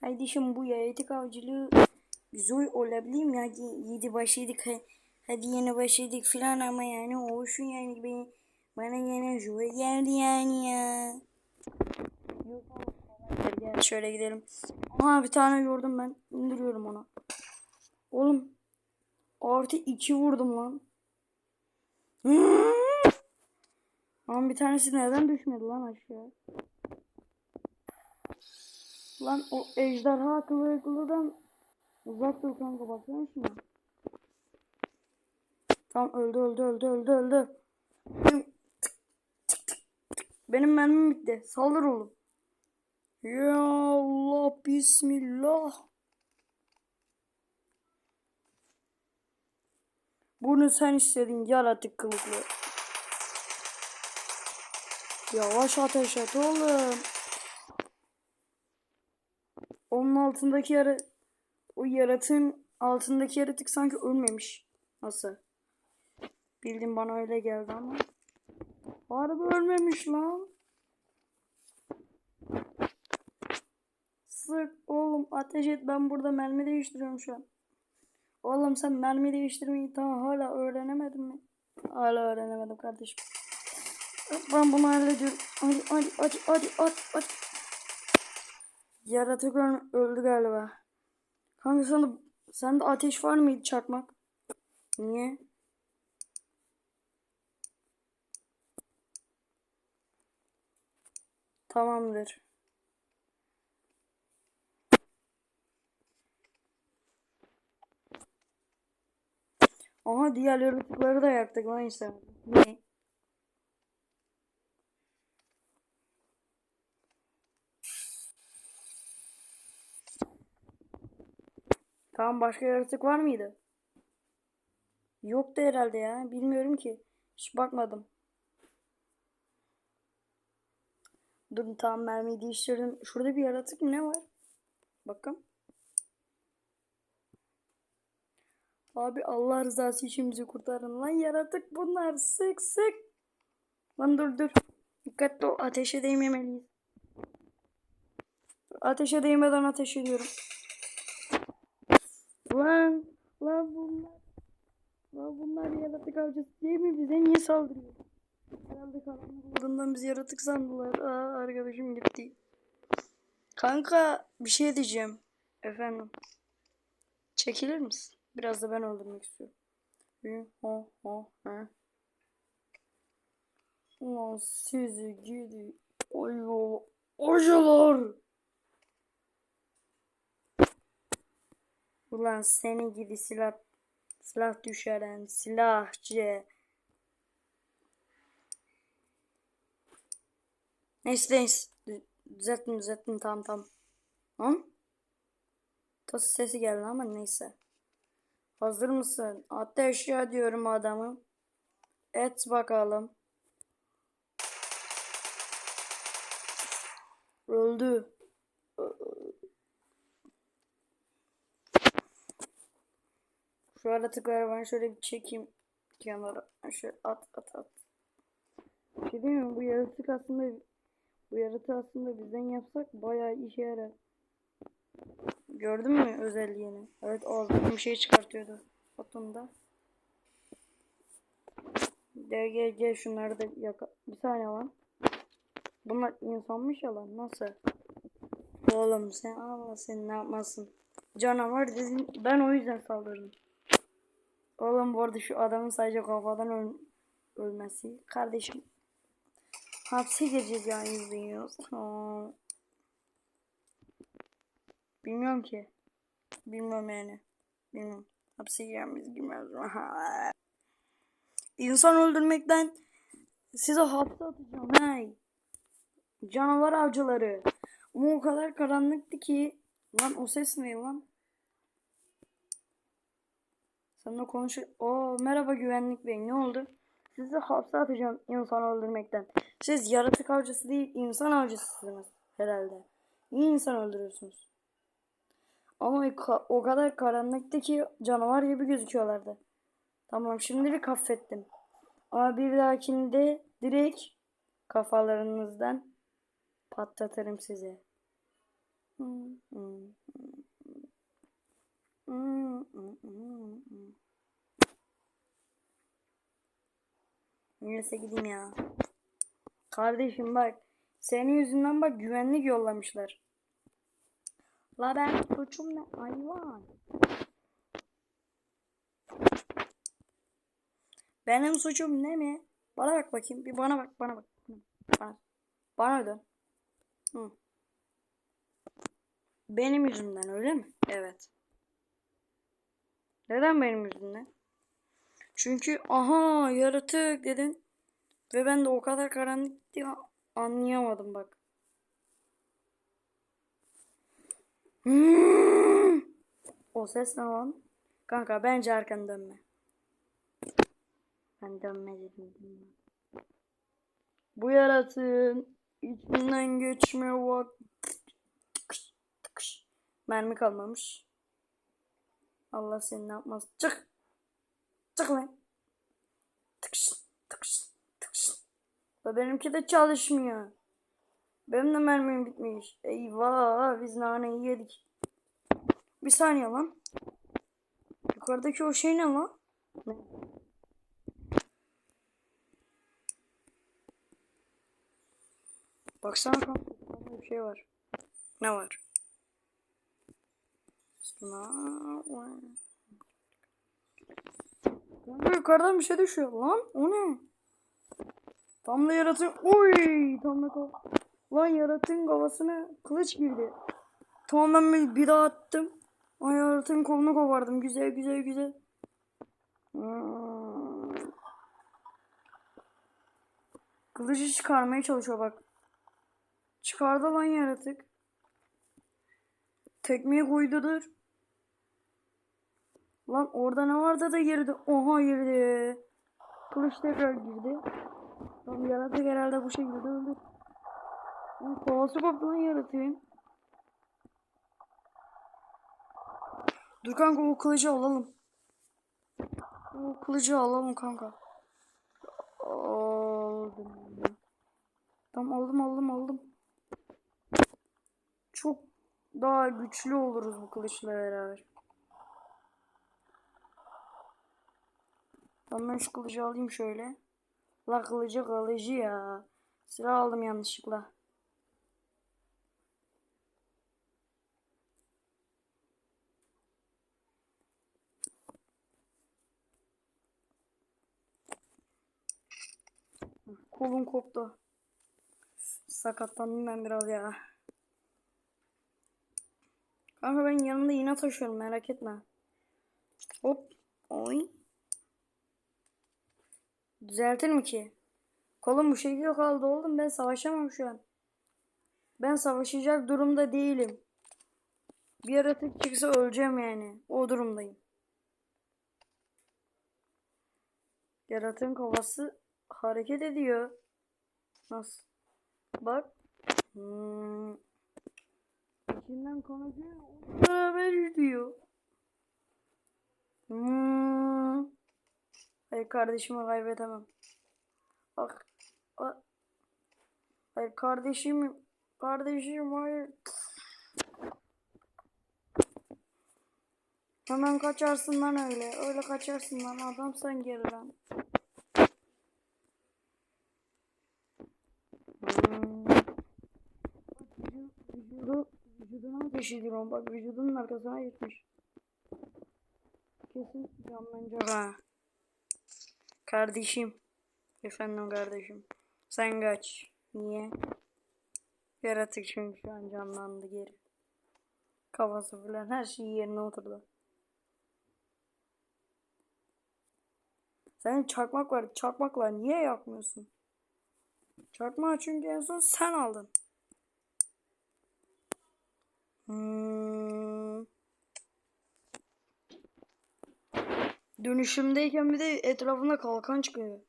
Kardeşim bu yaratık avcılığı zor olabilir mi? Hadi yedi başladık. ha- Hadi yeni başladık filan ama yani olsun yani beni, bana yine zor geldi yani ya. Yok şöyle gidelim. Aha bir tane gördüm ben. İndiriyorum onu. Oğlum. Artı iki vurdum lan. Lan bir tanesi neden düşmedi lan aşağı? Lan o ejderha akıllı akıllıdan uzak dur kanka baksana şuna. Tamam öldü öldü öldü öldü öldü. Benim mermim bitti. Saldır oğlum. Ya Allah bismillah. Bunu sen istedin yaratık kılıklı. Yavaş ateş et oğlum. Onun altındaki yara o yaratığın altındaki yaratık sanki ölmemiş. Nasıl? Bildim bana öyle geldi ama. Harbi ölmemiş lan. Sık oğlum ateş et ben burada mermi değiştiriyorum şu an. Oğlum sen mermi değiştirmeyi tamam hala öğrenemedin mi? Hala öğrenemedim kardeşim. Ben bunu hallediyorum. Hadi hadi hadi hadi hadi hadi. Yaratık öl- öldü galiba. Kanka sende, sende ateş var mıydı çakmak? Niye? Tamamdır. Aha diğer yaratıkları da yaktık lan işte. Ne? Tamam başka yaratık var mıydı? Yoktu herhalde ya. Bilmiyorum ki. Hiç bakmadım. Dur tamam mermiyi değiştirdim. Şurada bir yaratık ne var? Bakın. Abi Allah rızası için bizi kurtarın lan yaratık bunlar sık sık. Lan dur dur. Dikkatli ol ateşe değmemeliyiz. Ateşe değmeden ateş ediyorum. Lan lan bunlar. Lan bunlar yaratık avcısı değil mi? Bize niye saldırıyor? Herhalde karanlık bizi yaratık sandılar. Aa arkadaşım gitti. Kanka bir şey diyeceğim. Efendim. Çekilir misin? Biraz da ben öldürmek istiyorum. Ha, ha, ha. Ulan sizi gidi. Oyo. Ocalar. Ulan seni gidi silah silah düşeren silahçı. Neyse neyse. Dü- Düzelttim düzelttim tamam tamam. Hı? Tas sesi geldi ama neyse. Hazır mısın? Ateş ya diyorum adamı. Et bakalım. Öldü. Şu ben şöyle bir çekeyim kenara. Şöyle at at at. Bir şey diyeyim mi? Bu yaratık aslında bu yaratığı aslında bizden yapsak bayağı işe yarar. Gördün mü özelliğini? Evet ağzından bir şey çıkartıyordu. Otunda. Gel gel gel şunları da yaka. Bir saniye lan. Bunlar insanmış ya lan nasıl? Oğlum sen Allah sen ne yapmasın. Canavar dedin ben o yüzden saldırdım. Oğlum bu arada şu adamın sadece kafadan öl ölmesi. Kardeşim. Hapse gireceğiz yani. Aa. Bilmiyorum ki. Bilmiyorum yani. Bilmiyorum. Hapse girer miyiz girmez? İnsan öldürmekten size hapse atacağım. Hey. Canavar avcıları. Ama o kadar karanlıktı ki. Lan o ses ne lan? Seninle konuş... Oo merhaba güvenlik bey ne oldu? Sizi hapse atacağım insan öldürmekten. Siz yaratık avcısı değil insan avcısısınız herhalde. Niye insan öldürüyorsunuz? Ama o kadar karanlıktı ki canavar gibi gözüküyorlardı. Tamam şimdilik affettim. Ama bir dahakinde direkt kafalarınızdan patlatırım sizi. Neyse gideyim ya. Kardeşim bak. Senin yüzünden bak güvenlik yollamışlar. La ben suçum ne hayvan. Benim suçum ne mi? Bana bak bakayım. Bir bana bak bana bak. Bana, bana dön. Hı. Benim yüzümden öyle mi? Evet. Neden benim yüzümden? Çünkü aha yaratık dedin. Ve ben de o kadar karanlık diye anlayamadım bak. O ses ne lan? Kanka bence arkanı dönme. Ben dönme dedim. Bu yaratığın içinden geçme bak. Mermi kalmamış. Allah seni ne yapmaz. Çık. Çık lan. Tıkış, tıkış, tıkış. Da benimki de çalışmıyor. Benim de mermim bitmiş. Eyvah biz naneyi yedik. Bir saniye lan. Yukarıdaki o şey ne lan? Ne? Baksana kanka. Bir şey var. Ne var? Kanka yukarıdan bir şey düşüyor. Lan o ne? Tam da yaratın. Oy! Tam da kal. Lan yaratığın kafasına kılıç girdi. Tamam ben bir, bir daha attım. Ay yaratığın kolunu kovardım. Güzel güzel güzel. Hmm. Kılıcı çıkarmaya çalışıyor bak. Çıkardı lan yaratık. Tekmeyi koydu dur. Lan orada ne vardı da girdi. Oha girdi. Kılıç tekrar girdi. Tam yaratık herhalde bu şekilde öldü. Lan kovası koptu lan yaratığın. Dur kanka o kılıcı alalım. O kılıcı alalım kanka. Aldım. Tamam aldım aldım aldım. Çok daha güçlü oluruz bu kılıçla beraber. Tamam şu kılıcı alayım şöyle. La kılıcı kılıcı ya. Silah aldım yanlışlıkla. Kolum koptu. Sakatlandım ben biraz ya. Kanka ben yanımda iğne taşıyorum merak etme. Hop. Oy. Düzeltir mi ki? Kolum bu şekilde kaldı oğlum ben savaşamam şu an. Ben savaşacak durumda değilim. Bir yaratık çıksa öleceğim yani. O durumdayım. Yaratığın kafası hareket ediyor. Nasıl? Bak. Hmm. İçinden konuşuyor. Beraber diyor. Hmm. Hayır kardeşimi kaybedemem. Bak. Bak. Hayır kardeşim. Kardeşim hayır. Hemen kaçarsın lan öyle. Öyle kaçarsın lan. Adam sen geriden. Hmm. Vücudu, vücuduna ateş ediyorum. Bak vücudunun arkasına gitmiş. Kesin canlanacak ha. Kardeşim. Efendim kardeşim. Sen kaç. Niye? Yaratık çünkü şu an canlandı geri. Kafası falan her şey yerine oturdu. Senin çakmak var. Çakmakla niye yakmıyorsun? Çakmağı çünkü en son sen aldın. Hmm. Dönüşümdeyken bir de etrafında kalkan çıkıyor.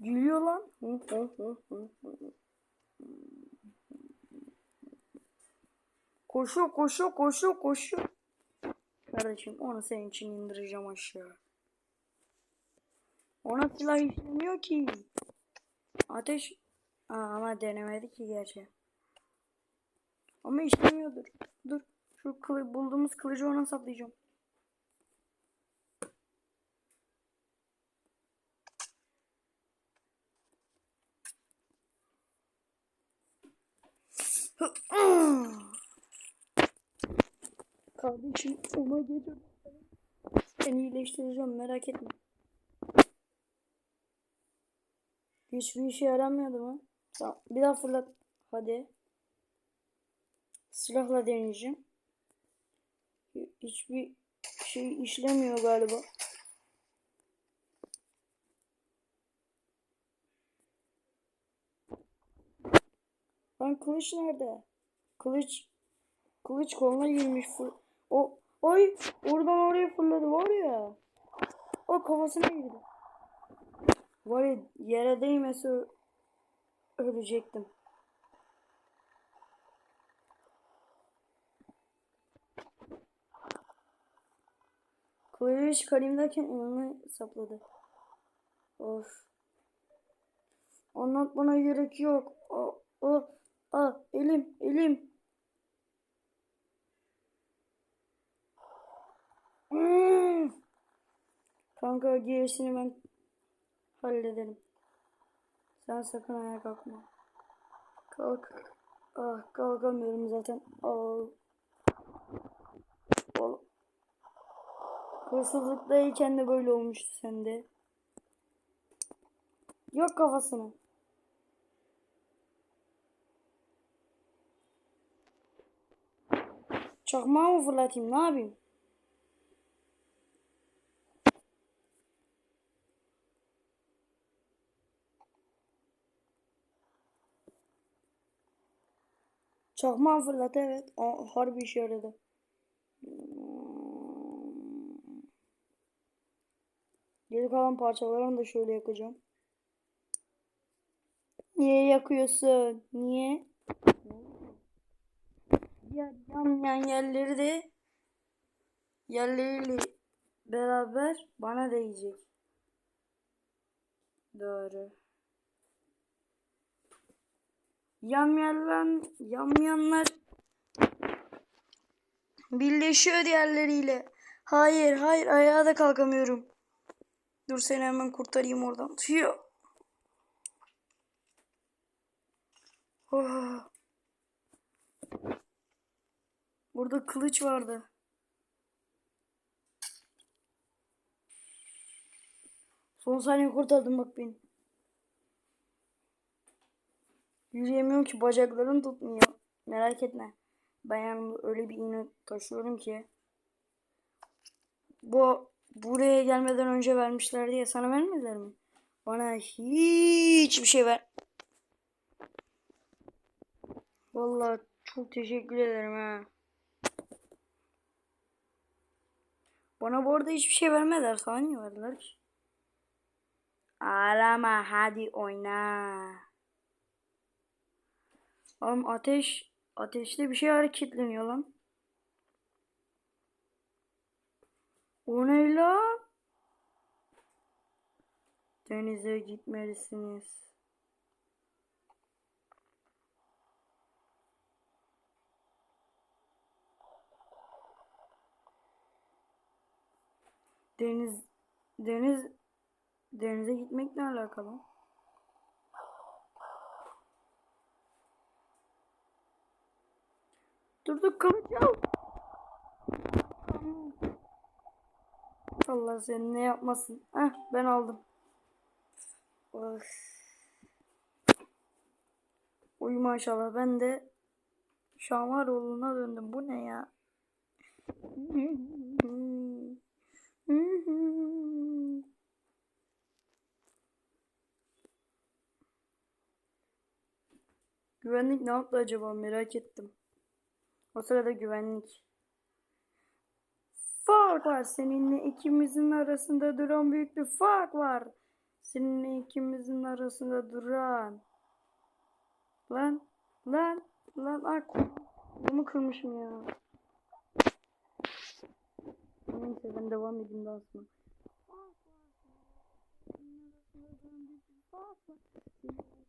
Gülüyor lan. Koşuyor, koşuyor, koşuyor, koşuyor. Kardeşim onu senin için indireceğim aşağı. Ona silah işlemiyor ki. Ateş Aa, ama denemedi ki gerçi. Ama işlemiyordur. Dur. Şu kılı, bulduğumuz kılıcı ona saplayacağım. Kardeşim ona gelir. Seni iyileştireceğim merak etme. Hiçbir işe yaramıyordu mu? Tamam. Bir daha fırlat. Hadi. Silahla deneyeceğim. Hiçbir şey işlemiyor galiba. Lan kılıç nerede? Kılıç kılıç koluna girmiş. O ay oradan oraya fırladı var ya. O kafasına girdi. Var ya yere değmese ö- ölecektim. Kılıcı çıkarayım derken elini sapladı. Of. Anlatmana gerek yok. Aa, aa, aa, elim, elim. Hmm. Kanka gerisini ben hallederim. Sen sakın ayağa kalkma. Kalk. Ah kalkamıyorum zaten. Aa. Ol- Hırsızlıktayken de böyle olmuştu sende. Yok kafasını. Çakmağı mı fırlatayım ne yapayım? Çakmağı fırlat evet. Aa, harbi işe yaradı. Geri kalan parçalarını da şöyle yakacağım. Niye yakıyorsun? Niye? Ya yanmayan yerleri de yerleriyle beraber bana değecek. Doğru. Yanmayan, yanmayanlar birleşiyor diğerleriyle. Hayır, hayır ayağa da kalkamıyorum. Dur seni hemen kurtarayım oradan. Tüyo. Oh. Burada kılıç vardı. Son saniye kurtardım bak beni. Yürüyemiyorum ki bacaklarım tutmuyor. Merak etme. Ben yanımda öyle bir iğne taşıyorum ki. Bu buraya gelmeden önce vermişler diye sana vermediler mi? Bana hiçbir şey ver. Vallahi çok teşekkür ederim ha. Bana bu arada hiçbir şey vermediler. Sana niye verdiler ki? Hadi oyna. Oğlum ateş ateşte bir şey hareketleniyor lan. O ne lan? Denize gitmelisiniz. Deniz deniz denize gitmek ne alakalı? Dur dur kılıç. Allah seni ne yapmasın. Heh ben aldım. Of. Uy maşallah ben de Şamaroğlu'na döndüm. Bu ne ya? Güvenlik ne yaptı acaba merak ettim. O sırada güvenlik. Fark var seninle ikimizin arasında duran büyük bir fark var. Seninle ikimizin arasında duran. Lan lan lan ak. Bunu kırmışım ya. Neyse ben devam edeyim daha sonra.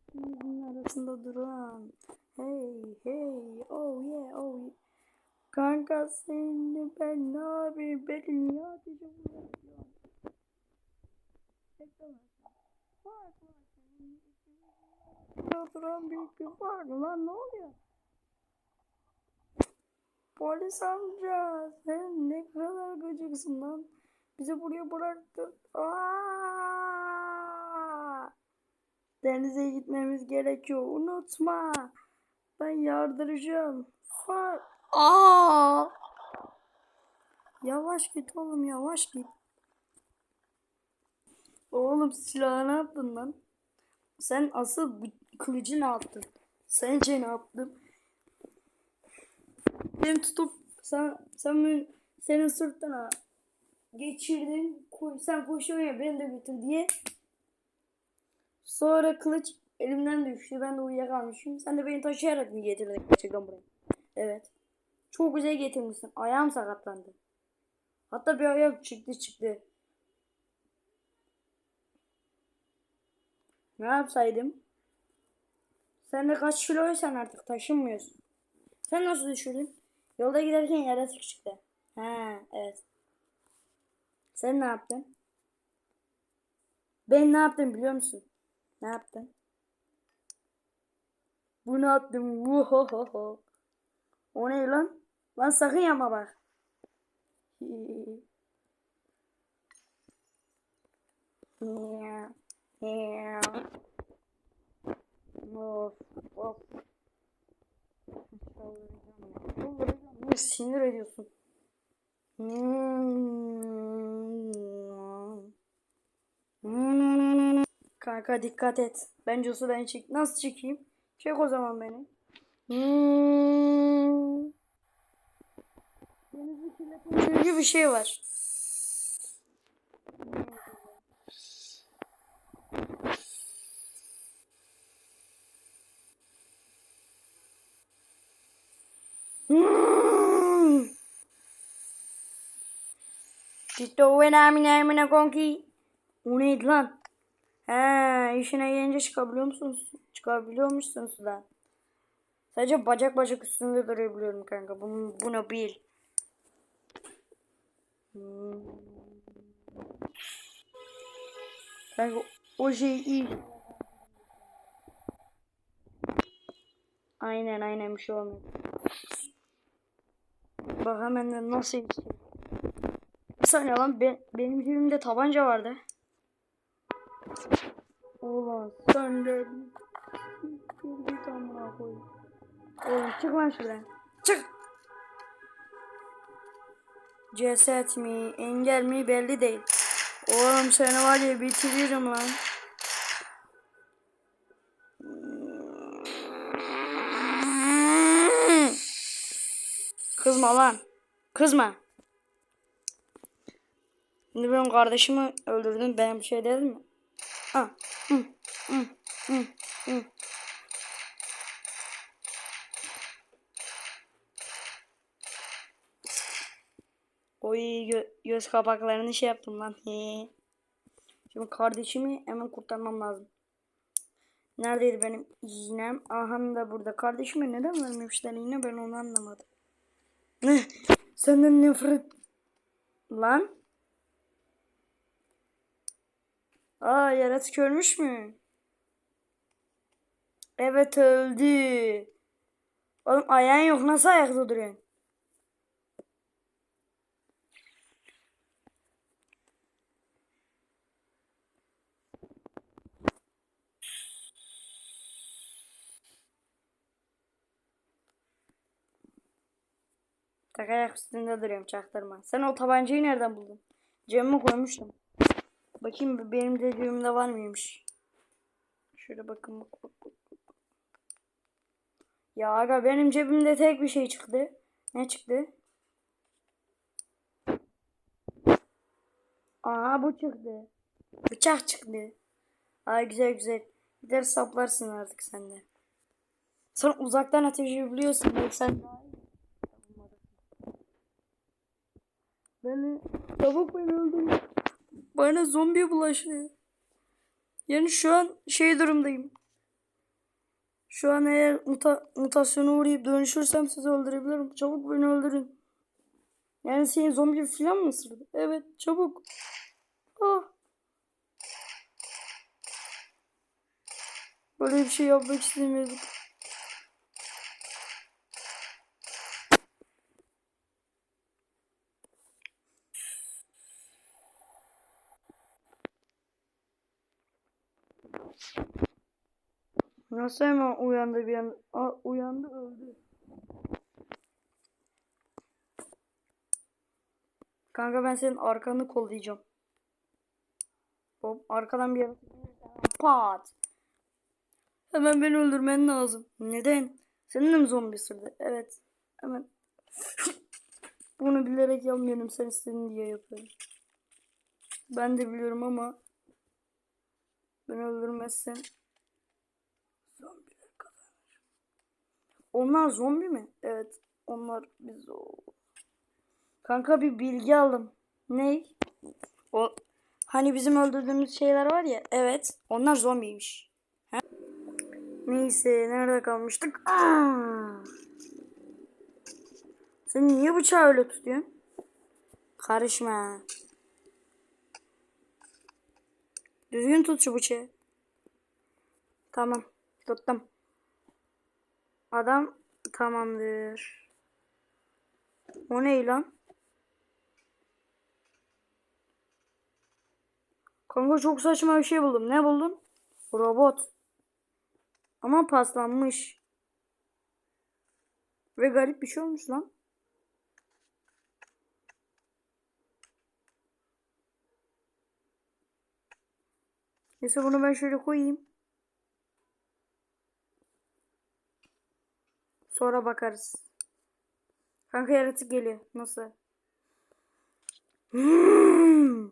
İkimizin arasında duran. Hey hey oh yeah oh yeah. Kanka seni ben ne yapayım? Beni ikimizin arasında Duran büyük bir mı lan ne oluyor? Polis amca sen ne kadar gıcıksın lan. Bizi buraya bıraktın. Aa! Denize gitmemiz gerekiyor. Unutma. Ben yardıracağım. Fa Aa! Yavaş git oğlum yavaş git. Oğlum silahı ne yaptın lan? Sen asıl bu kılıcı ne yaptın? Sence ne yaptın? Beni tutup sen, sen senin sırtına geçirdin. Koy, sen koşuyorsun ya beni de götür diye. Sonra kılıç elimden düştü. Ben de uyuyakalmışım. Sen de beni taşıyarak mı getirdin gerçekten buraya? Evet. Çok güzel getirmişsin. Ayağım sakatlandı. Hatta bir ayak çıktı çıktı. Ne yapsaydım? Sen de kaç kiloysan artık taşınmıyorsun. Sen nasıl düşürdün? Yolda giderken yaratık çıktı. Ha evet. Sen ne yaptın? Ben ne yaptım biliyor musun? Ne yaptın? Bunu attım. Vuhohoho. O ne lan? Lan sakın yapma bak. Ya. Ya. Of. Of. Beni sinir ediyorsun. Kanka dikkat et. Bence sudan çek. Nasıl çekeyim? Çek o zaman beni. Denizi kirleten bir şey var. Tito ve namine emine konki. O neydi lan? He, işine gelince çıkabiliyor musunuz? Çıkabiliyor musunuz sudan? Sadece bacak bacak üstünde durabiliyorum kanka. Bunu, bunu bil. Kanka o şey iyi. Aynen aynen bir şey olmuyor. Bak hemen de nasıl yetişiyor. Bir saniye lan be, benim cebimde tabanca vardı. Ulan sen de bir tamına koy. Oğlum çık şuradan. Ceset mi engel mi belli değil. Oğlum seni var ya bitiririm lan. Kızma lan. Kızma. Şimdi benim kardeşimi öldürdün. Ben bir şey dedim mi? Ha. Hı. Hı. Hı. Hı. Oy gö göz kapaklarını şey yaptım lan. Şimdi kardeşimi hemen kurtarmam lazım. Neredeydi benim iğnem? Aha da burada. Kardeşime neden vermemişler iğne ben onu anlamadım. Ne? Senden nefret. Lan? Aa yaratık ölmüş mü? Evet öldü. Oğlum ayağın yok nasıl ayakta duruyorsun? Tak ayak üstünde duruyorum çaktırma. Sen o tabancayı nereden buldun? Cebime koymuştum. Bakayım benim de cebimde var mıymış? Şöyle bakın bak bak bak. bak. Ya aga benim cebimde tek bir şey çıktı. Ne çıktı? Aa bu çıktı. Bıçak çıktı. Ay güzel güzel. Gider saplarsın artık sen de. Sen uzaktan ateşi biliyorsun. Bak sen daha Beni tavuk beni öldürdü. Bana zombi bulaştı. Yani şu an şey durumdayım. Şu an eğer muta mutasyona uğrayıp dönüşürsem sizi öldürebilirim. Çabuk beni öldürün. Yani seni zombi falan mı ısırdı? Evet çabuk. Ah. Böyle bir şey yapmak istemiyorduk. Nasıl hemen uyandı bir an? Aa, uyandı öldü. Kanka ben senin arkanı kollayacağım. Hop arkadan bir pat. Hemen beni öldürmen lazım. Neden? Senin de mi zombi ısırdı? Evet. Hemen. Bunu bilerek yapmıyorum. Sen istedin diye yapıyorum. Ben de biliyorum ama beni öldürmezsen Onlar zombi mi? Evet. Onlar biz o. Kanka bir bilgi aldım. Ne? O hani bizim öldürdüğümüz şeyler var ya. Evet. Onlar zombiymiş. He? Neyse nerede kalmıştık? Aa! Sen niye bıçağı öyle tutuyorsun? Karışma. Düzgün tut şu bıçağı. Tamam. Tuttum. Adam tamamdır. O ne lan? Kanka çok saçma bir şey buldum. Ne buldun? Robot. Ama paslanmış. Ve garip bir şey olmuş lan. Neyse bunu ben şöyle koyayım. Sonra bakarız. Kanka yaratık geliyor. Nasıl? Hmm.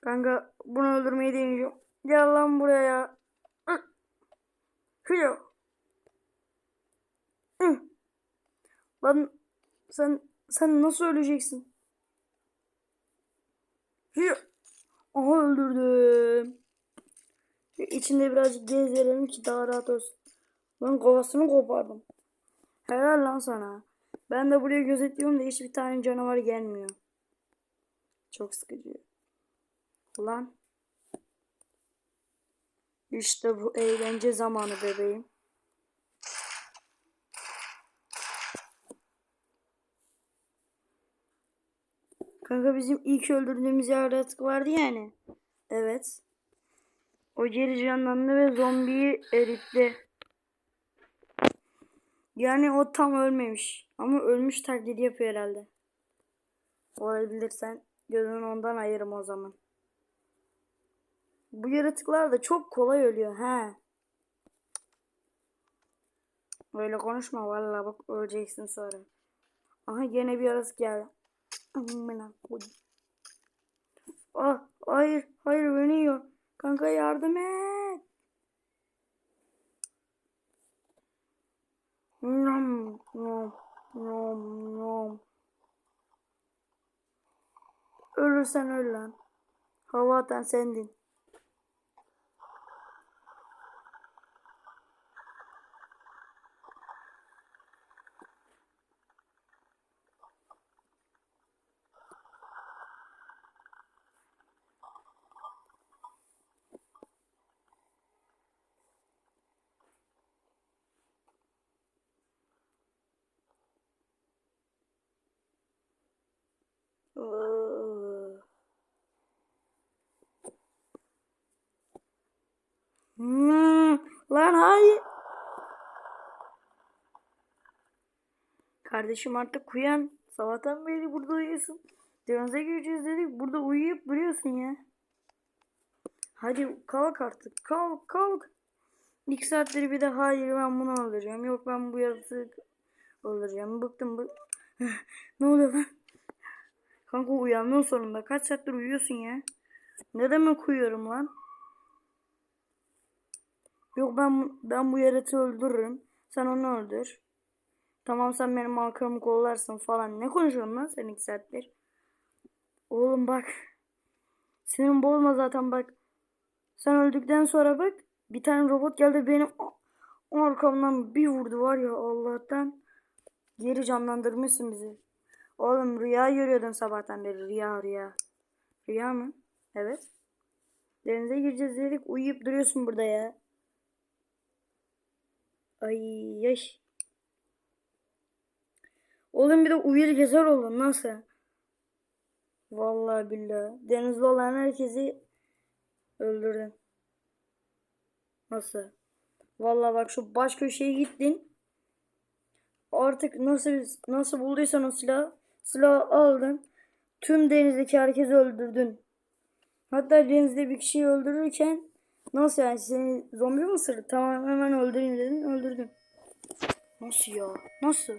Kanka bunu öldürmeyi deneyeceğim. Gel lan buraya. Hıyo. Hı. Lan sen sen nasıl öleceksin? Hıyo. Aha öldürdüm. İçinde birazcık gezelim ki daha rahat olsun. Lan kovasını kopardım. Helal lan sana. Ben de buraya gözetliyorum da hiçbir tane canavar gelmiyor. Çok sıkıcı. Lan. İşte bu eğlence zamanı bebeğim. Kanka bizim ilk öldürdüğümüz yaratık vardı yani. Evet. O geri canlandı ve zombiyi eritti. Yani o tam ölmemiş. Ama ölmüş taklidi yapıyor herhalde. Olabilirsen gözünü ondan ayırım o zaman. Bu yaratıklar da çok kolay ölüyor he. Böyle konuşma vallahi bak öleceksin sonra. Aha yine bir yaratık geldi. Amına koyayım. Ah hayır hayır beni yiyor. Kanka yardım et. Ölürsen öl lan. Hava atan sendin. Iıı. Hmm, lan hayır. Kardeşim artık uyan. Sabahtan beri burada uyuyorsun. Denize gireceğiz dedik. Burada uyuyup duruyorsun ya. Hadi kalk artık. Kalk kalk. İki saattir bir de hayır ben bunu alacağım. Yok ben bu yaratığı alacağım. Bıktım bık. ne oluyor lan? Kanka uyandın sonunda. Kaç saattir uyuyorsun ya? Ne demek uyuyorum lan? Yok ben ben bu yaratığı öldürürüm. Sen onu öldür. Tamam sen benim arkamı kollarsın falan. Ne konuşuyorsun lan sen iki saattir? Oğlum bak. Senin boğulma zaten bak. Sen öldükten sonra bak. Bir tane robot geldi benim Arkamdan bir vurdu var ya Allah'tan. Geri canlandırmışsın bizi. Oğlum rüya görüyordun sabahtan beri. Rüya rüya. Rüya mı? Evet. Denize gireceğiz dedik. Uyuyup duruyorsun burada ya. Ay yaş. Oğlum bir de uyur gezer oldun. Nasıl? Vallahi billahi. Denizde olan herkesi öldürdün. Nasıl? Vallahi bak şu baş köşeye gittin. Artık nasıl nasıl bulduysan o silahı, silahı aldın. Tüm denizdeki herkesi öldürdün. Hatta denizde bir kişiyi öldürürken nasıl yani seni zombi mi ısırdı? Tamam hemen öldüreyim dedin öldürdün. Nasıl ya? Nasıl?